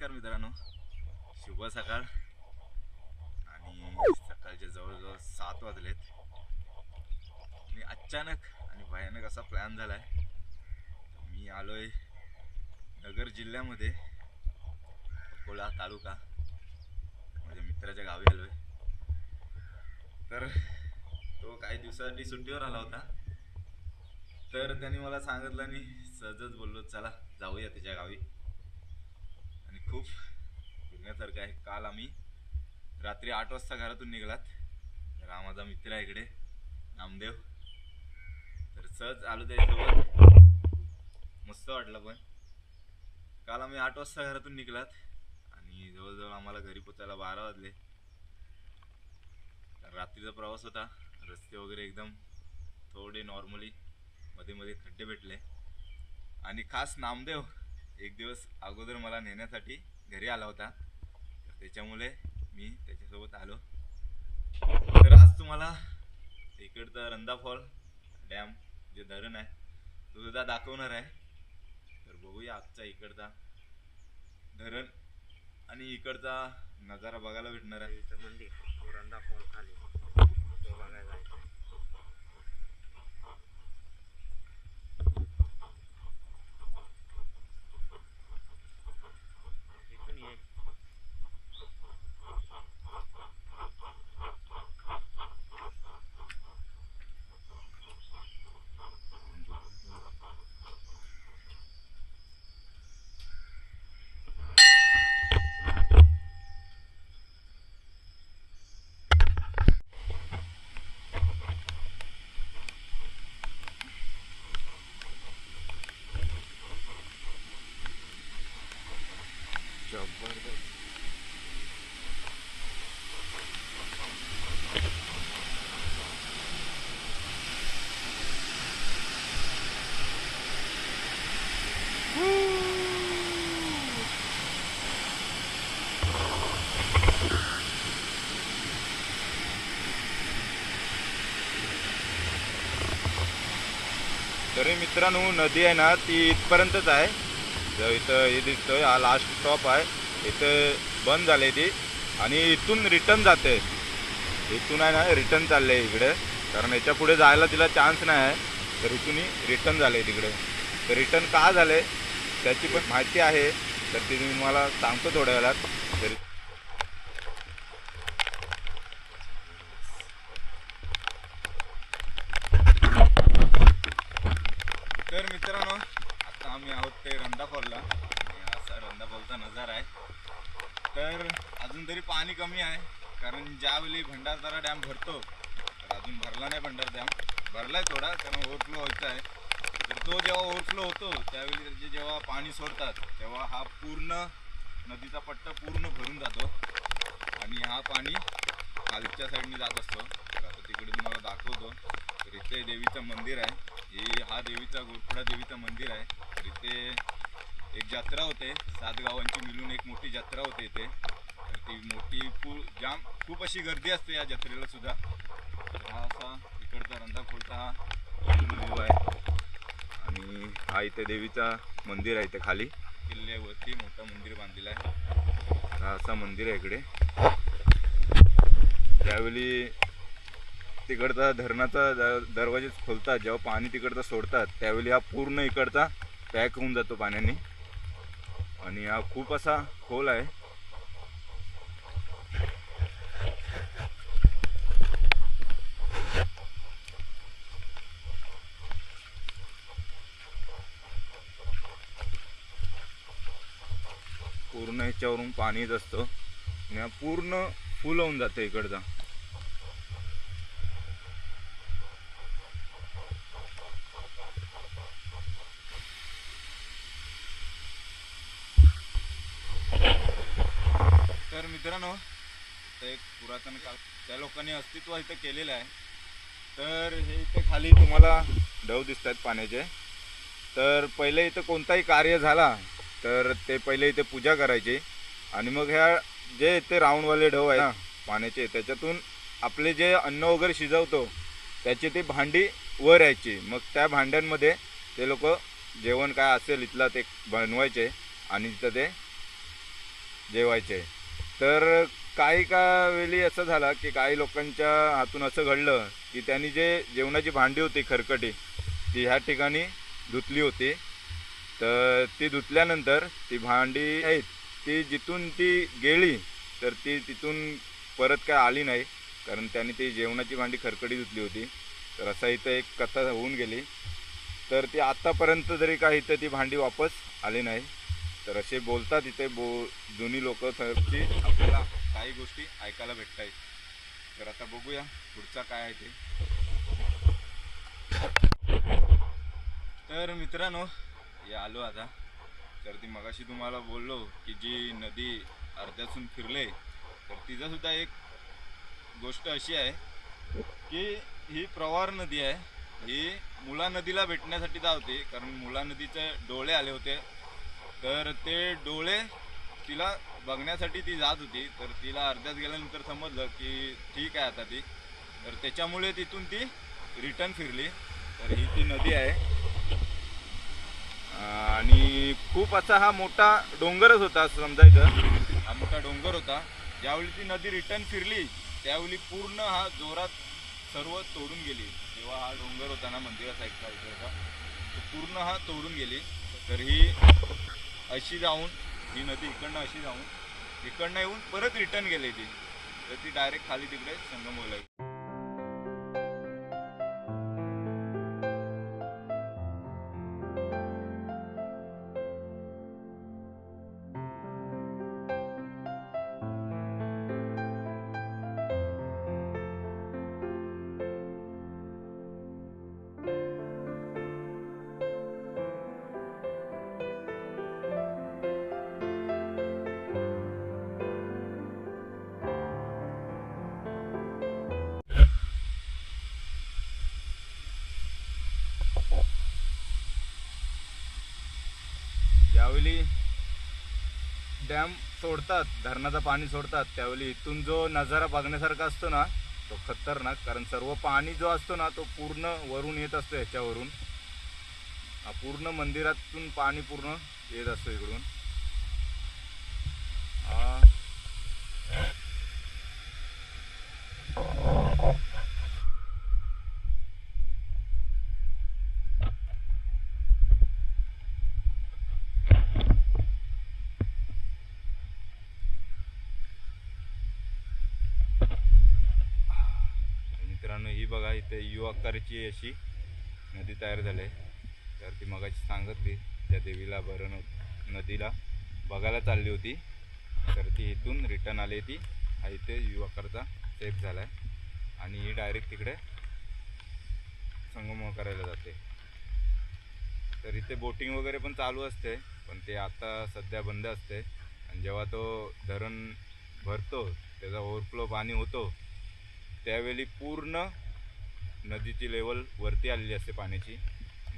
नमस्कार मित्रांनो. शुभ सकाळ. आणि सकाळचे जवळजवळ सात वाजलेत. आणि अचानक आणि भयानक असा प्लॅन झाला आहे मी आलोय नगर जिल्ह्यामध्ये अकोला तालुका. माझ्या मित्राच्या गावी आलोय. तर तो काही दिवसासाठी सुट्टीवर आला होता. तर त्यांनी मला सांगितलं आणि सहजच बोललो चला जाऊया त्याच्या गावी. खूप फिरण्यासारखं आहे. काल आम्ही रात्री आठ वाजता घरातून निघालात. तर हा माझा मित्र आहे इकडे नामदेव. तर सहज आलो त्याच्यासोबत. मस्त वाटलं पण. काल आम्ही आठ वाजता घरातून निघालात आणि जवळजवळ आम्हाला घरी पोचायला बारा वाजले. रात्रीचा प्रवास होता. रस्ते वगैरे एकदम थोडे नॉर्मली मध्ये मध्ये खड्डे भेटले. आणि खास नामदेव एक दिवस अगोदर मला नेण्यासाठी घरी आला होता. तर त्याच्यामुळे मी त्याच्यासोबत आलो. तर आज तुम्हाला इकडचा रंदा फॉल डॅम जे धरण आहे तो सुद्धा दाखवणार आहे. तर बघूया आजचा इकडचा धरण आणि इकडचा नजारा बघायला भेटणार आहे. मंदिर रंदा फॉल खाली तो बघायला जायचं इथून ये जबरदस्त तरी मित्रांनो नदी आहे ना ती इथपर्यंतच आहे. जो इथं हे दिसतोय हा लास्ट स्टॉप आहे. इथं बंद झाले ती. आणि इथून रिटर्न जाते इथून आहे ना रिटर्न चालले इकडे. कारण याच्यापुढे जायला तिला चान्स नाही आहे. तर इथून रिटर्न झाले तिकडे. तर रिटर्न का झाले त्याची पण माहिती आहे. तर ती मी मला सांगतो थोड्या वेळात तर तर मित्रांनो आता आम्ही आहोत ते रंदा फॉलला आणि असा रंदा फॉलचा नजारा आहे तर अजून तरी पाणी कमी आहे. कारण ज्यावेळी भंडारदारा डॅम भरतो तर अजून भरला नाही भंडार डॅम. भरलाय थोडा कारण ओव्हरफ्लो व्हायचा आहे. तर तो जेव्हा ओव्हरफ्लो होतो त्यावेळी त्याचे जेव्हा पाणी सोडतात तेव्हा हा पूर्ण नदीचा पट्टा पूर्ण भरून जातो. आणि हा पाणी खालच्या साईडने जात असतो. तर आता तिकडे तुम्हाला दाखवतो. तर इथे देवीचं मंदिर आहे. हे हा देवीचा गोरपडा देवीचं मंदिर आहे. तर इथे एक जत्रा होते. सात गावांची मिळून एक मोठी जत्रा होते इथे. तर ती मोठी फू जाम खूप अशी गर्दी असते या जत्रेला सुद्धा. हा असा इकडचा रंधा खोलता व्ह्यू आहे. आणि हा इथे देवीचा मंदिर आहे इथे खाली. किल्ल्यावरती मोठं मंदिर बांधलेलं आहे. हा असा मंदिर आहे इकडे. त्यावेळी तिकडचा धरणाचा द- दरवाजे खोलतात जेव्हा पाणी तिकडचा सोडतात त्यावेळी हा पूर्ण इकडचा पॅक होऊन जातो पाण्याने. आणि हा खूप असा खोल आहे. पूर्ण ह्याच्यावरून पाणी असतं. आणि हा पूर्ण फुल होऊन जातं इकडचा तर मित्रांनो इथं एक पुरातन काळ. त्या लोकांनी अस्तित्व इथं केलेलं आहे. तर हे इथे खाली तुम्हाला ढव दिसत आहेत पाण्याचे. तर पहिले इथं कोणताही कार्य झाला तर ते पहिले इथे पूजा करायची. आणि मग ह्या जे इथे राऊंडवाले ढव आहे ना पाण्याचे त्याच्यातून आपले जे अन्न वगैरे शिजवतो त्याची ती भांडी वर यायची. मग त्या भांड्यांमध्ये ते लोक जेवण काय असेल इथलं ते बनवायचे आणि तिथं ते जेवायचे. तर काही का वेळी असं झालं की काही लोकांच्या हातून असं घडलं की त्यांनी जे जेवणाची भांडी होती खरकटी ती ह्या ठिकाणी धुतली होती. तर ती धुतल्यानंतर ती भांडी आहेत ती जिथून ती गेली तर ती तिथून परत काय आली नाही कारण त्यांनी ती जेवणाची भांडी खरकटी धुतली होती. तर असा इथं एक कथा होऊन गेली. तर ती आत्तापर्यंत जरी काय इथं ती भांडी वापस आली नाही तर असे बोलतात इथे बो जुनी लोक की आपल्याला काही गोष्टी ऐकायला भेटत आहेत तर आता बघूया पुढचा काय आहे ते. तर मित्रांनो हे आलो आता. तर ती मगाशी तुम्हाला बोललो की जी नदी अर्ध्यातून फिरले तर तिचासुद्धा एक गोष्ट अशी आहे की ही प्रवार नदी आहे. ही मुला नदीला भेटण्यासाठी धावते कारण मुला नदीचे डोळे आले होते. तर ते डोळे तिला बघण्यासाठी ती जात होती तर तिला अर्ध्यात गेल्यानंतर समजलं की ठीक आहे आता ती. तर त्याच्यामुळे तिथून ती रिटर्न फिरली. तर ही ती नदी आहे. आणि खूप असा हा मोठा डोंगरच होता असं समजायचं हा मोठा डोंगर होता. ज्यावेळी ती नदी रिटर्न फिरली त्यावेळी पूर्ण हा जोरात सर्व तोडून गेली. जेव्हा हा डोंगर होता ना मंदिरा साईडचा होता तो पूर्ण हा तोडून गेली. तर ही अशी जाऊन ही नदी इकडनं अशी जाऊन इकडनं येऊन परत रिटर्न गेली ती. तर ती डायरेक्ट खाली तिकडे संगमोला ज्यावेळी डॅम सोडतात धरणाचं पाणी सोडतात. त्यावेळी इथून जो नजारा बघण्यासारखा असतो ना तो खतरनाक. कारण सर्व पाणी जो असतो ना तो पूर्ण वरून येत असतो ह्याच्यावरून पूर्ण मंदिरातून पाणी पूर्ण येत असतो इकडून हा. मित्रांनो ही बघा इथे यू आकाराची अशी नदी तयार झाली आहे. तर ती मगाची सांगितली त्या देवीला भरण नदीला बघायला चालली होती. तर ती इथून रिटर्न आली ती. हा इथे यू आकारचा सेफ झाला आहे आणि ही डायरेक्ट तिकडे संगम करायला जाते. तर इथे बोटिंग वगैरे पण चालू असते पण ते आता सध्या बंद असते. आणि जेव्हा तो धरण भरतो त्याचा ओव्हरफ्लो पाणी होतो त्यावेळी पूर्ण नदीची लेवल वरती आलेली असते पाण्याची.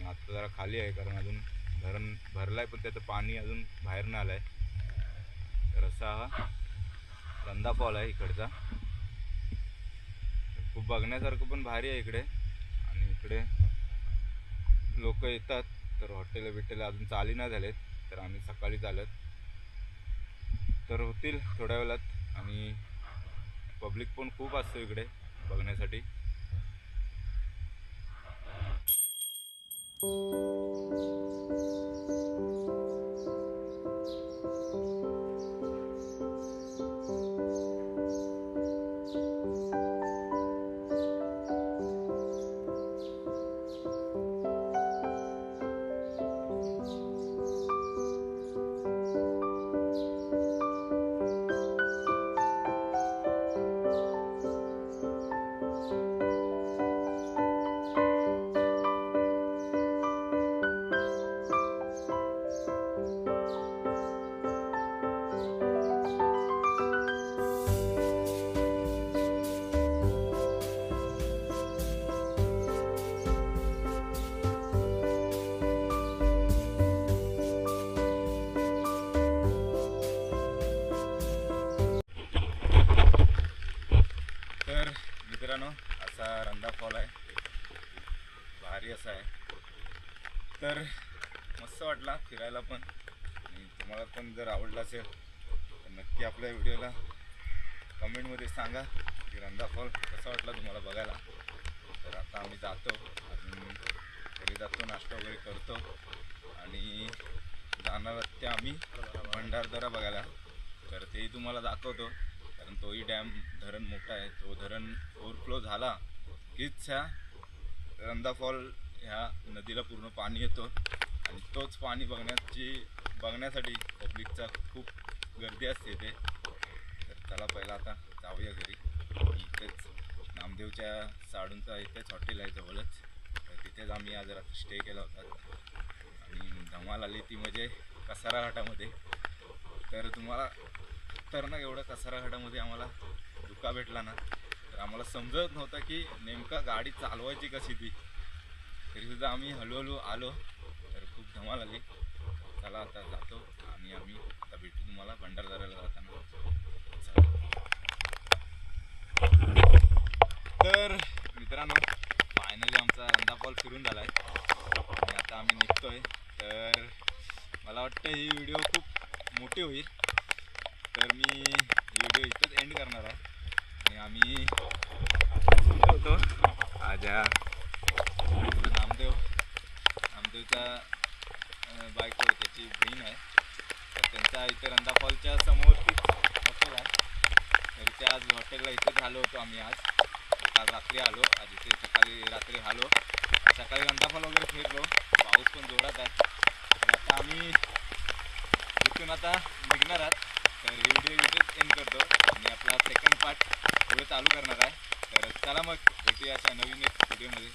आता जरा खाली आहे कारण अजून धरण भरलं आहे पण त्याचं पाणी अजून बाहेर नाही आलं आहे तर असा हा रंदा फॉल आहे इकडचा. खूप बघण्यासारखं पण भारी आहे इकडे. आणि इकडे लोक येतात तर हॉटेल बिटेल अजून चाली नाही झालेत तर आम्ही सकाळी चालत. तर होतील थोड्या वेळात आणि पब्लिक पण खूप असतो इकडे बघण्यासाठी. thank you पण आणि तुम्हाला पण जर आवडला असेल तर नक्की आपल्या व्हिडिओला कमेंटमध्ये सांगा की रंधा फॉल कसा वाटला तुम्हाला बघायला. तर आता आम्ही जातो अजून घरी जातो नाश्ता वगैरे करतो. आणि जाणार ते आम्ही भंडारदरा बघायला. तर तेही तुम्हाला दाखवतो कारण तोही डॅम धरण मोठा आहे. तो धरण ओव्हरफ्लो झाला कीच ह्या रंधा फॉल ह्या नदीला पूर्ण पाणी येतो. तोच पाणी बघण्याची बघण्यासाठी पब्लिकचा खूप गर्दी असते ते तर चला पहिला आता जाऊया घरी. इथेच नामदेवच्या साडूंचा इथेच हॉटेल आहे जवळच. तर तिथेच आम्ही आज रात्री स्टे केला होता. आणि धमाल आली ती म्हणजे कसारा घाटामध्ये तर तुम्हाला तर ना एवढं कसारा घाटामध्ये आम्हाला धुका भेटला ना तर आम्हाला समजत नव्हतं की नेमका गाडी चालवायची कशी ती. तरीसुद्धा आम्ही हळूहळू आलो. धमाल आली. चला आता जातो. आणि आम्ही आता भेटू तुम्हाला भंडारदऱ्याला जाताना. तर मित्रांनो फायनली आमचा रंधा फॉल फिरून झाला आहे आणि आता आम्ही निघतोय. तर मला वाटतं ही व्हिडिओ खूप मोठी होईल. तर मी ही व्हिडिओ इथंच एंड करणार आहे. आणि आम्ही होतो. आज. नामदेव. नामदेवचा बायको आहे, त्याची बहीण आहे तर त्यांचा इथे रंधा फॉलच्या समोर हॉटेल आहे तर त्या आज हॉटेलला इथेच आलो होतो आम्ही आज काल रात्री आलो आज इथे सकाळी रात्री आलो सकाळी रंधाफल वगैरे फिरलो पाऊस पण जोरात आहे तर आता आम्ही इथून आता निघणार आहात तर हे व्हिडिओ इथेच एंड करतो. आणि आपला सेकंड पार्ट पुढे चालू करणार आहे. तर चला मग भेटूया अशा नवीन एक व्हिडिओमध्ये